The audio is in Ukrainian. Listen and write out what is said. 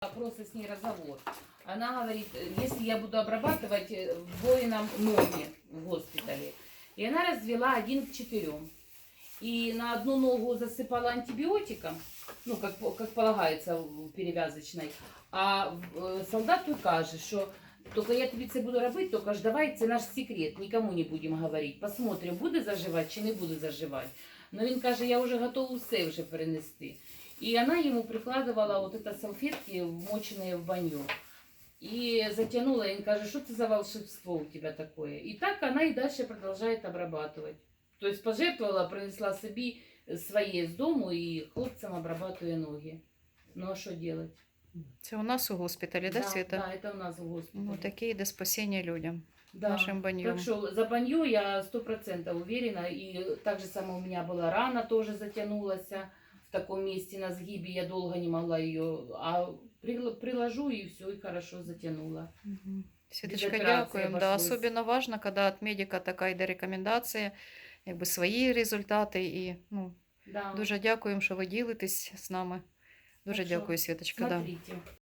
Просто с ней разговор. Она говорит, если я буду обрабатывать э, воинам ноги в госпитале. И она развела один к четырем. И на одну ногу засыпала антибиотиком, ну, как, как полагается в перевязочной. А э, солдату каже, що тільки я тобі це буду робити, тільки ж давай, це наш секрет, нікому не будемо говорити. Посмотрим, буде заживати чи не буде заживати. Ну він каже, я вже готова все вже перенести. И она ему прикладывала вот это салфетки, вмоченные в баню. И затянула, и он каже, что это за волшебство у тебя такое? И так она и дальше продолжает обрабатывать. То есть пожертвовала, принесла себе свои из дому и хлопцам обрабатывая ноги. Ну а что делать? Це у нас у госпіталі, да, Світа? Да, это у нас в госпитале. Ну, таке йде спасіння людям, да. нашим баньом. Так что за банью я сто процентов уверена. И так же самое у меня была рана, тоже затянулась в таком месте на сгибе. Я долго не могла ее, а приложу и все, и хорошо затянула. Світочка, операції дякуємо. Да, особливо важно, коли від медика така йде рекомендація, якби свої результати. І ну, Да. дуже дякуємо, що ви ділитесь з нами. Дуже дякую, Світочка. Да.